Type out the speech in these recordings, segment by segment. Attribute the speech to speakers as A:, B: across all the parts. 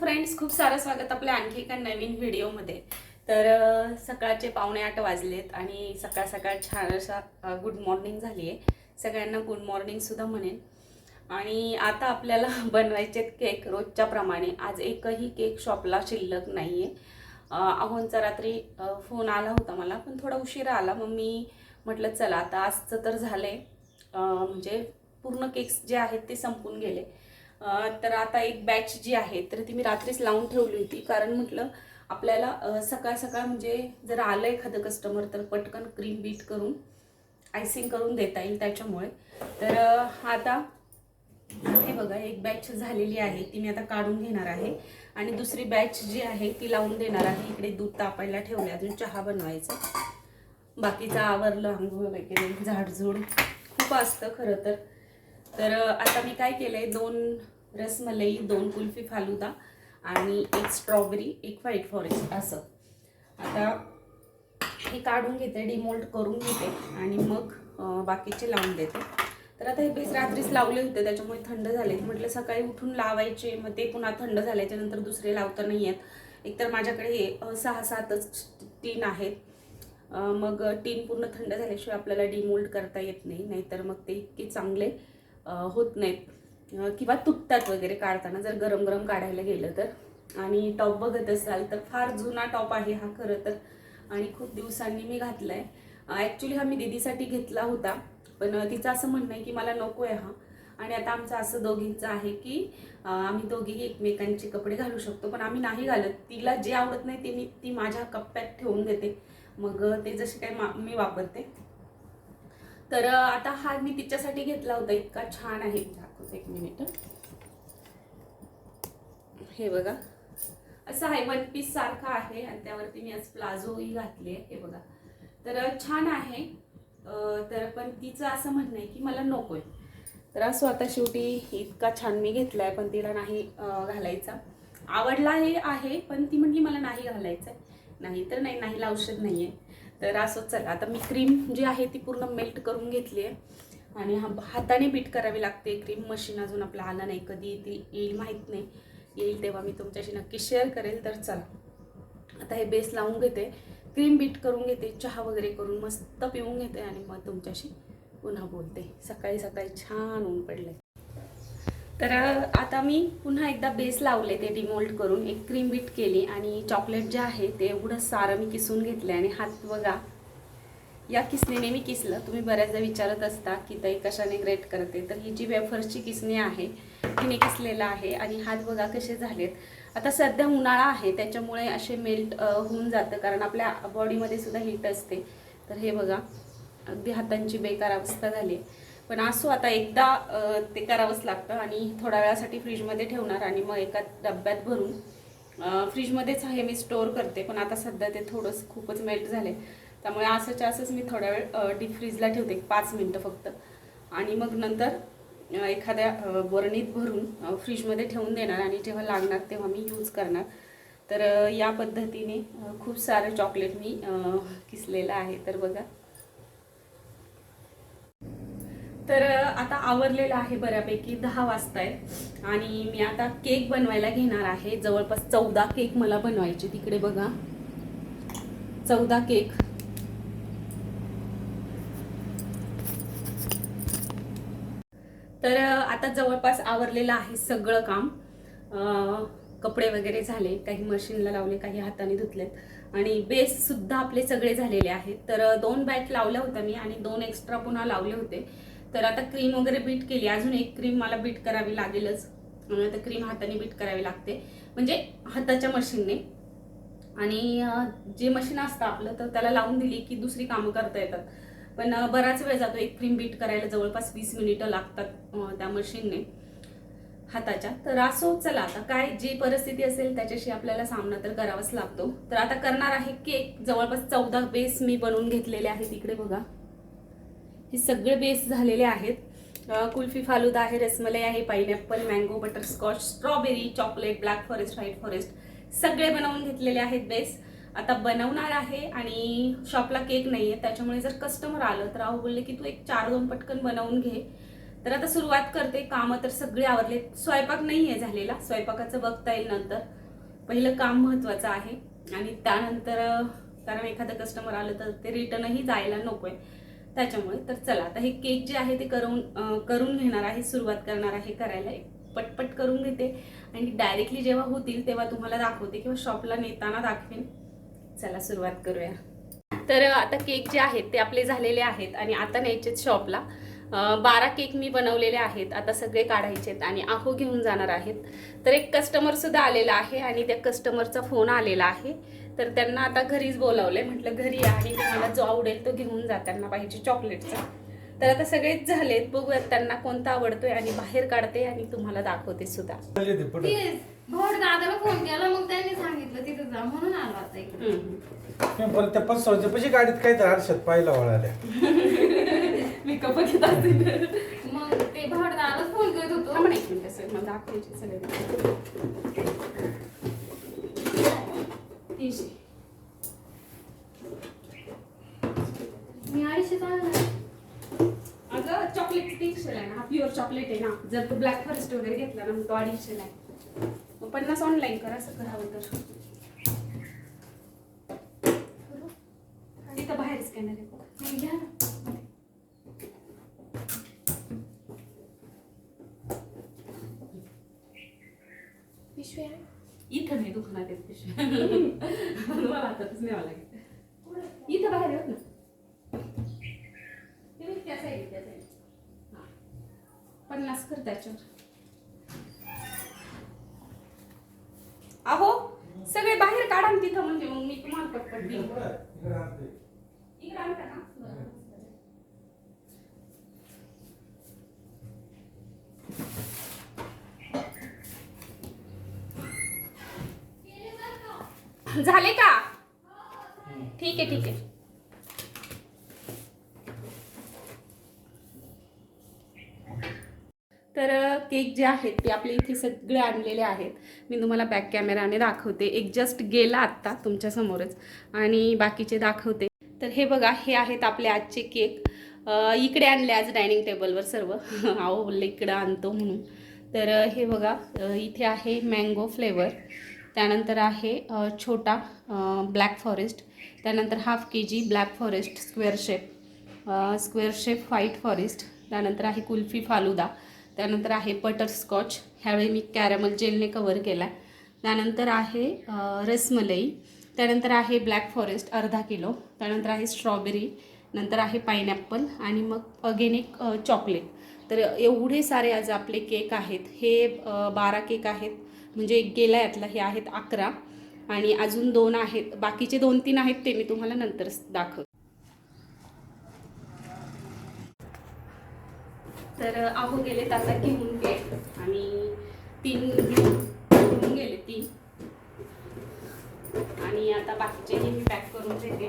A: Friends खूप सारं स्वागत आपल्या आणखी एका नवीन व्हिडिओमध्ये. तर सकाळचे पावणे आठ वाजलेत आणि सकाळ सकाळ छान असा गुड मॉर्निंग झाली आहे सगळ्यांना गुड मॉर्निंगसुद्धा म्हणेन. आणि आता आपल्याला बनवायचे केक रोजच्याप्रमाणे आज एकही केक शॉपला शिल्लक नाही आहे अहोनचा रात्री फोन आला होता मला पण थोडा उशिरा आला. मग मी म्हटलं चला आता आजचं तर झालं आहे म्हणजे पूर्ण केक्स जे आहेत ते संपून गेले. तर आता एक बॅच जी आहे तर ती मी रात्रीच लावून ठेवली होती. कारण म्हटलं आपल्याला सकाळ सकाळ म्हणजे जर आलं एखादं कस्टमर तर पटकन क्रीम बीट करून आयसिंग करून देता येईल त्याच्यामुळे. तर आता हे बघा एक बॅच झालेली आहे ती मी आता काढून घेणार आहे. आणि दुसरी बॅच जी आहे ती लावून देणार आहे. इकडे दूध तापायला ठेवले अजून चहा बनवायचा. बाकीचं आवरलं आंघोळ वगैरे झाडझूड. खूप असतं खरं तर. तर आता मी काय केलं आहे दोन रसमलई दोन कुल्फी फालुदा आणि एक स्ट्रॉबेरी एक व्हाईट फॉरेस्ट असं. आता हे काढून घेते डिमोल्ड करून घेते आणि मग बाकीचे लावून देते. तर आता हे बेस रात्रीच लावले होते त्याच्यामुळे थंड झाले म्हटलं सकाळी उठून लावायचे मग ते पुन्हा थंड झाल्याच्यानंतर दुसरे लावता नाही आहेत एकतर माझ्याकडे सहा सातच टीन आहेत. मग टीन पूर्ण थंड झाल्याशिवाय आपल्याला डिमोल्ड करता येत नाही नाहीतर मग ते इतके चांगले आहे होत नाहीत. किंवा तुटतात वगैरे काढताना जर गरम गरम काढायला गेलं तर. आणि टॉप बघत असाल तर फार जुना टॉप आहे हा खरं तर. आणि खूप दिवसांनी मी घातला आहे ॲक्च्युली हा मी दीदीसाठी घेतला होता. पण तिचं असं म्हणणं आहे की मला नको आहे हा. आणि आता आमचं असं दोघींचं आहे की आम्ही दोघी एकमेकांचे कपडे घालू शकतो. पण आम्ही नाही घालत. तिला जे आवडत नाही ते मी ती माझ्या कप्प्यात ठेवून देते. मग ते जसे काय मा मी वापरते. तर आता हा मी तिच्यासाठी घेतला होता. इतका छान आहे. दाखवते एक मिनिट हे. बघा. असं आहे वन पीस सारखा आहे आणि त्यावरती मी आज प्लाझोही घातली आहे. हे बघा. तर छान आहे. तर पण तिचं असं म्हणणं आहे की मला नको आहे तर असं आता शेवटी इतका छान मी घेतलाय पण तिला नाही घालायचा. आवडला हे आहे पण ती म्हणली मला नाही घालायचं आहे नाही तर नाही नाही औषध नाही आहे तर असं चला आता मी क्रीम जी आहे ती पूर्ण मेल्ट करून घेतली आहे. आणि हा हाताने बीट करावी लागते. क्रीम मशीन अजून आपला आला नाही कधी ती येईल माहीत नाही. येईल तेव्हा मी तुमच्याशी नक्की शेअर करेल. तर चला आता हे बेस लावून घेते. क्रीम बीट करून घेते चहा वगैरे करून मस्त पिऊन घेते आणि मग तुमच्याशी पुन्हा बोलते. सकाळी सकाळी छान ऊन पडले तर आता मी पुन्हा एकदा बेस लावले ते डिमोल्ड करून एक क्रीम बीट केली आणि चॉकलेट जे आहे ते एवढं सारं मी किसून घेतलं आणि हात बघा या किसणीने मी किसलं. तुम्ही बऱ्याचदा विचारत असता की ताई कशाने ग्रेट करते? तर ही जी वेफर्सची किसणी आहे तिने किसलेलं आहे आणि हात बघा कसे झालेत. आता सध्या उन्हाळा आहे त्याच्यामुळे असे मेल्ट होऊन जातं. कारण आपल्या बॉडीमध्ये सुद्धा हीट असते. तर हे बघा अगदी हातांची बेकार अवस्था झाली. आहे पण असो आता एकदा ते करावंच लागतं आणि थोड्या वेळासाठी फ्रीजमध्ये ठेवणार आणि मग एका डब्यात भरून फ्रीजमध्येच हे मी स्टोअर करते पण आता सध्या ते थोडंसं खूपच मेल्ट झाले. त्यामुळे असंच्या असंच मी थोड्या वेळ डीप फ्रीजला ठेवते पाच मिनटं फक्त. आणि मग नंतर एखाद्या वरणीत बरणीत भरून फ्रीजमध्ये ठेवून देणार आणि जेव्हा लागणार तेव्हा मी यूज करणार. तर या पद्धतीने खूप सारं चॉकलेट मी किसलेलं आहे. तर बघा तर आता आवरलेलं आहे बऱ्यापैकी दहा वाजता आहेत. आणि मी आता केक बनवायला घेणार आहे. जवळपास चौदा केक मला बनवायचे तिकडे बघा. चौदा केक. तर आता जवळपास आवरलेलं आहे सगळं काम. कपडे वगैरे झाले काही मशीनला लावले काही हाताने धुतलेत. आणि बेस सुद्धा आपले सगळे झालेले आहेत. तर दोन बॅट लावल्या होत्या मी आणि दोन एक्स्ट्रा पुन्हा लावले होते. तर आता क्रीम वगैरे बीट केली. अजून एक क्रीम मला बीट करावी लागेलच. म्हणून आता क्रीम हाताने बीट करावी लागते. म्हणजे हाताच्या मशीनने आणि जे मशीन असतं आपलं तर त्याला लावून दिली की दुसरी कामं करता येतात. पण बराच वेळ जातो एक क्रीम बीट करायला. जवळपास वीस मिनिटं लागतात त्या मशीनने हाताच्या. तर असो चला आता काय जी परिस्थिती असेल त्याच्याशी आपल्याला सामना तर करावाच लागतो. तर आता करणार आहे केक जवळपास चौदा बेस मी बनवून घेतलेले आहेत. इकडे बघा. हे सगळे बेस झालेले आहेत. कुल्फी फालुदा आहे रसमलाई आहे pineapple mango butterscotch strawberry chocolate black forest white forest सगळे बनवून घेतलेले आहेत बेस आता बनवणार आहे आणि शॉपला केक नाही आहे त्याच्यामुळे जर कस्टमर आलं तर राहू बोलले की तू एक चार दोन पटकन बनवून घे. तर आता सुरुवात करते. कामं तर सगळे आवरले स्वयंपाक नाही आहे झालेला. स्वयंपाकाचं बघता येईल नंतर. पहिलं काम महत्त्वाचं आहे. आणि त्यानंतर कारण एखादं कस्टमर आलं तर ते रिटर्नही जायला नको आहे त्याच्यामुळे तर चला आता हे केक जे आहे ते करून करून घेणार आहे सुरुवात करणार आहे करायला. पटपट करून घेते. आणि डायरेक्टली जेव्हा होतील तेव्हा तुम्हाला दाखवते किंवा शॉपला नेताना दाखवेन. चला सुरुवात करूया. तर आता केक जे आहेत ते आपले झालेले आहेत आणि आता न्यायचेत शॉपला बारा केक मी बनवलेले आहेत. आता सगळे काढायचे आहेत आणि आहो घेऊन जाणार आहेत. तर एक कस्टमर सुद्धा आलेला आहे आणि त्या कस्टमरचा फोन आलेला आहे. तर त्यांना आता घरीच बोलावलंय. म्हटलं घरी या आणि तुम्हाला जो आवडेल तो घेऊन जा त्यांना पाहिजे चॉकलेटचा. तर आता सगळेच झालेत बघूयात त्यांना कोणता आवडतोय आणि बाहेर काढते आणि तुम्हाला दाखवते सुद्धा.
B: भाऊ दादाला फोन केला मग त्यांनी सांगितलं तिथं जा म्हणून आलो आता इकडे.
C: परत त्या पसरवच्या पैसे गाडीत काय तर पाहिला वळाल्या.
A: मी कप घेत असेल
B: मग ते दादाला फोन करत होतो.
A: थांब ना एक मिनिट असं मला दाखवायचे सगळे. तीनशे
B: मी अडीचशे
A: अगं चॉकलेट तीनशेला आहे ना हा प्युअर चॉकलेट आहे ना. जर तू ब्लॅक फॉरेस्ट वगैरे घेतला ना मग तो अडीचशेला आहे. मग पन्नास ऑनलाईन कर असं करावं तर तिथं बाहेर स्कॅनर आहे बघ.
B: नाही, घ्या ना. पिशवी आहे
A: इथं नाही दुकानात आहेत पिशव्या मला हातातच न्यावं लागेल इथं बाहेर येऊ ना. ते बघ, त्या साईड त्या साईड पन्नास कर त्याच्यावर. अहो सगळे बाहेर काढा ना तिथं म्हणजे मग मी तुम्हाला पटपट देईन. इकडे आणता का झाले का? ठीक आहे ठीक आहे. तर केक जे आहेत ते आपले इथे सगळे आणलेले आहेत. मी तुम्हाला बॅक कॅमेराने दाखवते. एक जस्ट गेला आत्ता तुमच्यासमोरच आणि बाकीचे दाखवते. तर हे बघा हे आहेत आपले आजचे केक. इकडे आणले आज डायनिंग टेबलवर सर्व. आहो बोलले इकडं आणतो म्हणून. तर हे बघा इथे आहे मँगो फ्लेवर त्यानंतर आहे छोटा ब्लॅक फॉरेस्ट. त्यानंतर half K G black forest square shape square shape white forest. त्यानंतर आहे कुल्फी फालुदा. त्यानंतर आहे बटरस्कॉच ह्यावेळी मी कॅरमल जेलने कवर केला त्यानंतर आहे रसमलई. त्यानंतर आहे ब्लॅक फॉरेस्ट अर्धा किलो. त्यानंतर आहे स्ट्रॉबेरी. नंतर आहे पायनॅपल आणि मग अगेन एक चॉकलेट. तर एवढे सारे आज आपले केक आहेत. हे बारा केक आहेत. म्हणजे एक गेला यातला हे आहेत अकरा. आणि अजून दोन आहेत बाकीचे दोन तीन आहेत ते मी तुम्हाला नंतर दाखव तर आहो गेले आता घेऊन केक आणि तीन घेऊन घेऊन गेले तीन. आणि आता बाकीचे मी पॅक करून देते.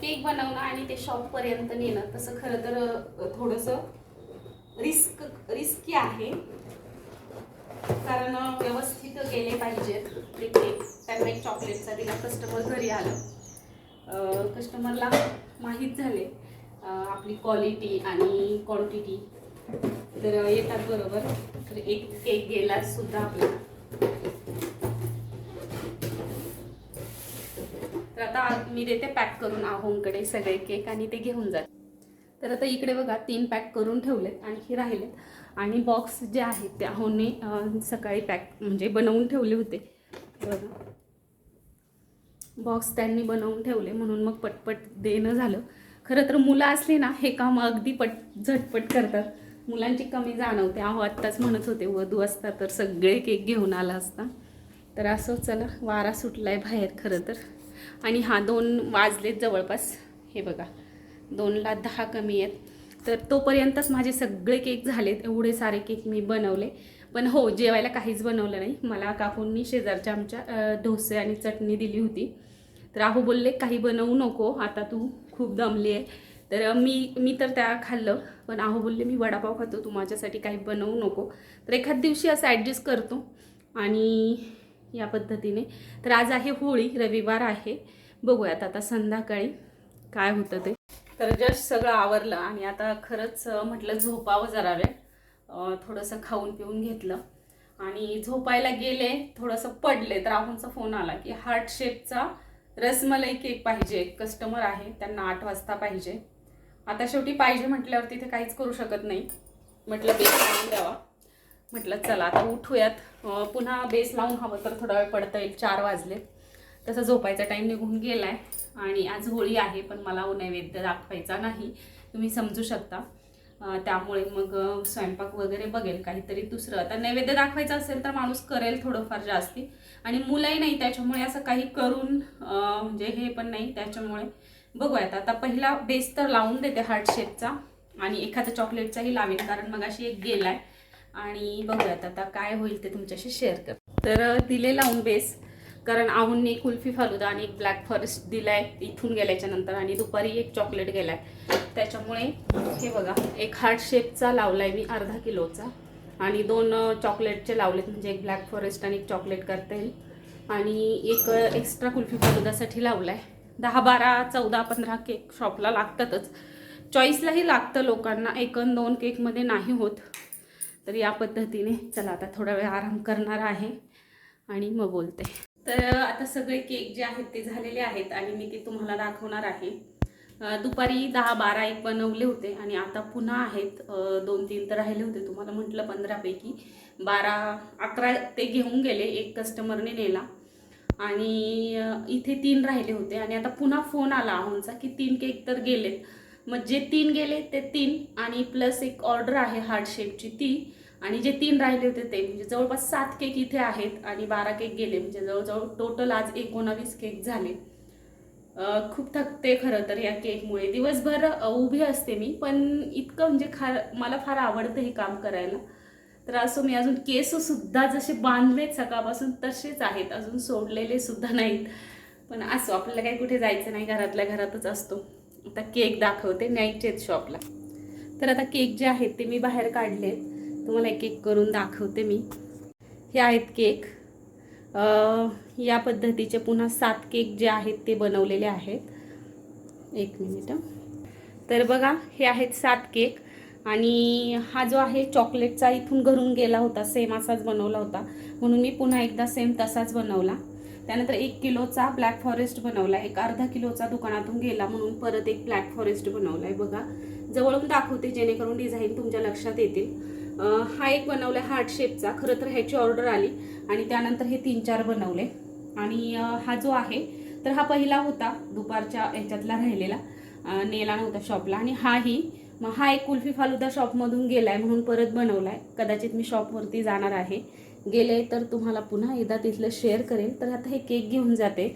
A: केक बनवणं आणि ते शॉपपर्यंत नेणं तसं खरं तर थोडंसं रिस्क रिस्की आहे. कारण व्यवस्थित गेले पाहिजेत. ते त्यांना एक चॉकलेटचा दिला कस्टमर घरी आलं. कस्टमरला माहीत झाले आपली क्वालिटी आणि क्वांटिटी तर येतात बरोबर. तर एक केक गेला सुद्धा आपला. तर आता मी देते पॅक करून आहोंकडे सगळे केक आणि ते घेऊन जाते तर आता इकडे बघा तीन पॅक करून ठेवलेत आणखी राहिलेत. आणि बॉक्स जे आहेत ते आहोने सकाळी पॅक म्हणजे बनवून ठेवले होते. बघा. बॉक्स त्यांनी बनवून ठेवले म्हणून मग पटपट देणं झालं. खरं तर मुलं असली ना हे काम अगदी पट झटपट करतात. मुलांची कमी जाणवते. अहो आत्ताच म्हणत होते वधू असता तर सगळे केक घेऊन आला असता. तर असं चला वारा सुटला आहे बाहेर खरं तर. आणि हा दोन वाजलेत जवळपास. हे बघा. दोनला दहा कमी आहेत. तर तोपर्यंतच माझे सगळे केक झालेत. एवढे सारे केक मी बनवले. पण हो जेवायला काहीच बनवलं नाही. मला काकूंनी शेजारच्या आमच्या डोसे आणि चटणी दिली होती. तर राहू बोलले काही बनवू नको. आता तू खूप दमली आहे. तर मी मी तर त्या खाल्लं. पण आहो बोलले मी वडापाव खातो. तू माझ्यासाठी काही बनवू नको. तर एखाद दिवशी असं ॲडजस्ट करतो. आणि या पद्धतीने. तर आज आहे होळी. रविवार आहे. बघूयात आता संध्याकाळी काय होतं ते. तर जस्ट सगळं आवरलं आणि आता खरंच म्हटलं झोपावं जरा वेळ थोडंसं खाऊन पिऊन घेतलं. आणि झोपायला गेले थोडंसं पडले तर राहुलचा फोन आला की हार्ट शेपचा रसमलाई केक पाहिजे कस्टमर आहे त्यांना आठ वाजता पाहिजे. आता शेवटी पाहिजे म्हटल्यावर तिथे काहीच करू शकत नाही. म्हटलं बेस लावून द्यावा. म्हटलं चला आता उठूयात. पुन्हा बेस लावून हवं तर थोडा वेळ पडता येईल चार वाजले. तसं झोपायचा टाईम निघून गेलाय. आणि आज होळी आहे पण मला हो नैवेद्य दाखवायचा नाही. तुम्ही समजू शकता. त्यामुळे मग स्वयंपाक वगैरे बघेल काहीतरी दुसरं. आता नैवेद्य दाखवायचं असेल तर माणूस करेल थोडंफार जास्ती. आणि मुलंही नाही त्याच्यामुळे असं काही करून म्हणजे हे पण नाही त्याच्यामुळे. बघूयात आता पहिला बेस तर लावून देते हार्ट शेपचा आणि एखादा चॉकलेटचाही लावेल कारण मग अशी एक गेलाय. आणि बघूयात आता काय होईल ते तुमच्याशी शेअर कर तर दिले लावून बेस कारण आहुंनी कुल्फी फालुदा आणि एक ब्लॅक फॉरेस्ट दिलाय इथून गेल्याच्यानंतर आणि दुपारी एक चॉकलेट गेलाय. त्याच्यामुळे हे बघा एक हार्ट शेपचा लावलाय मी अर्धा किलोचा. आणि दोन चॉकलेटचे लावलेत म्हणजे एक ब्लॅक फॉरेस्ट आणि एक चॉकलेट करता येईल आणि एक एक्स्ट्रा कुल्फी फालुदासाठी लावलाय. दहा बारा चौदा पंधरा केक शॉपला लागतातच. चॉईसलाही लागतं लोकांना एक दोन केकमध्ये नाही होत. तर या पद्धतीने चला आता थोडा वेळ आराम करणार आहे आणि मग बोलते. तर आता सगळे केक जे आहेत ते झालेले आहेत आणि मी ते तुम्हाला दाखवणार आहे. दुपारी दहा बारा एक बनवले होते आणि आता पुन्हा आहेत. दोन तीन तर राहिले होते तुम्हाला म्हटलं पंधरापैकी. बारा अकरा ते घेऊन गेले एक कस्टमरने नेला. आणि इथे तीन राहिले होते आणि आता पुन्हा फोन आला आहोंचा की तीन केक तर गेलेत. मग जे तीन गेले ते तीन आणि प्लस एक ऑर्डर आहे हार्ट शेपची ती. आणि जे तीन राहिले होते ते म्हणजे जवळपास सात केक इथे आहेत आणि बारा केक गेले म्हणजे जवळजवळ टोटल आज एकोणावीस केक झाले. खूप थकते खरं तर या केकमुळे दिवसभर उभी असते मी पण इतकं म्हणजे खार मला फार आवडतं हे काम करायला. तर असो मी अजून केससुद्धा जसे बांधलेत सकाळपासून तसेच आहेत. अजून सोडलेले सुद्धा नाहीत. पण असो आपल्याला काही कुठे जायचं नाही घरातल्या घरातच असतो. आता केक दाखवते न्यायचेत शॉपला तर आता केक जे आहेत ते मी बाहेर काढलेत. तुम्हाला एक एक करून दाखवते मी. हे आहेत केक. या पद्धतीचे पुन्हा सात केक जे आहेत ते बनवलेले आहेत. एक मिनिट तर बघा हे आहेत सात केक. आणि हा जो आहे चॉकलेटचा इथून घरून गेला होता सेम असाच बनवला होता. म्हणून मी पुन्हा एकदा सेम तसाच बनवला. त्यानंतर एक किलोचा ब्लॅक फॉरेस्ट बनवला एक अर्धा किलोचा दुकानातून गेला म्हणून परत एक ब्लॅक फॉरेस्ट बनवला आहे. बघा जवळून दाखवते जेणेकरून डिझाईन तुमच्या लक्षात येतील. हा एक बनवला हार्ट शेपचा. खरं तर ह्याची ऑर्डर आली आणि त्यानंतर हे तीन चार बनवले. आणि हा जो आहे तर हा पहिला होता दुपारच्या ह्याच्यातला राहिलेला. नेला नव्हता शॉपला. आणि हाही मग हा एक कुल्फी फालुदा शॉपमधून गेलाय म्हणून परत बनवलाय. कदाचित मी शॉपवरती जाणार आहे. गेले तर तुम्हाला पुन्हा एकदा तिथलं शेअर करेल तर आता हे केक घेऊन जाते.